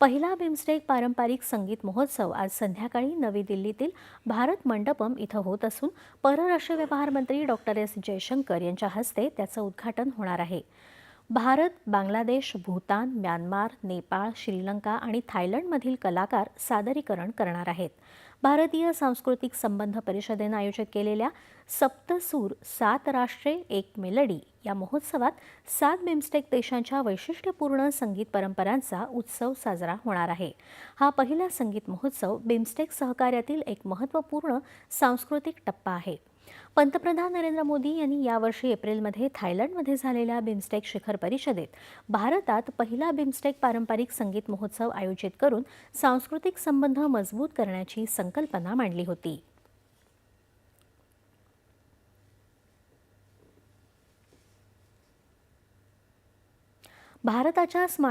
पहिला बिमस्टेक पारंपरिक संगीत महोत्सव आज संध्याकाळी नवी दिल्लीतील भारत मंडपम इथं होत असून परराष्ट्र व्यवहार मंत्री डॉक्टर एस जयशंकर यांच्या हस्ते त्याचं उद्घाटन होणार आहे. भारत बांगलादेश भूतान म्यानमार नेपाळ श्रीलंका आणि थायलंडमधील कलाकार सादरीकरण करणार आहेत. भारतीय सांस्कृतिक संबंध परिषदेनं आयोजित केलेल्या सप्तसूर सात राष्ट्रे एक मेलडी या महोत्सवात सात बिमस्टेक देशांच्या वैशिष्ट्यपूर्ण संगीत परंपरांचा उत्सव साजरा होणार आहे. हा पहिला संगीत महोत्सव बिमस्टेक सहकार्यातील एक महत्त्वपूर्ण सांस्कृतिक टप्पा आहे. पंतप्रधान नरेंद्र मोदी यांनी यावर्षी एप्रिलमध्ये थायलंडमध्ये झालेल्या बिमस्टेक शिखर परिषदेत भारतात पहिला बिमस्टेक पारंपरिक संगीत महोत्सव आयोजित करून सांस्कृतिक संबंध मजबूत करण्याची संकल्पना मांडली होती. भारताच्या स्मार्ट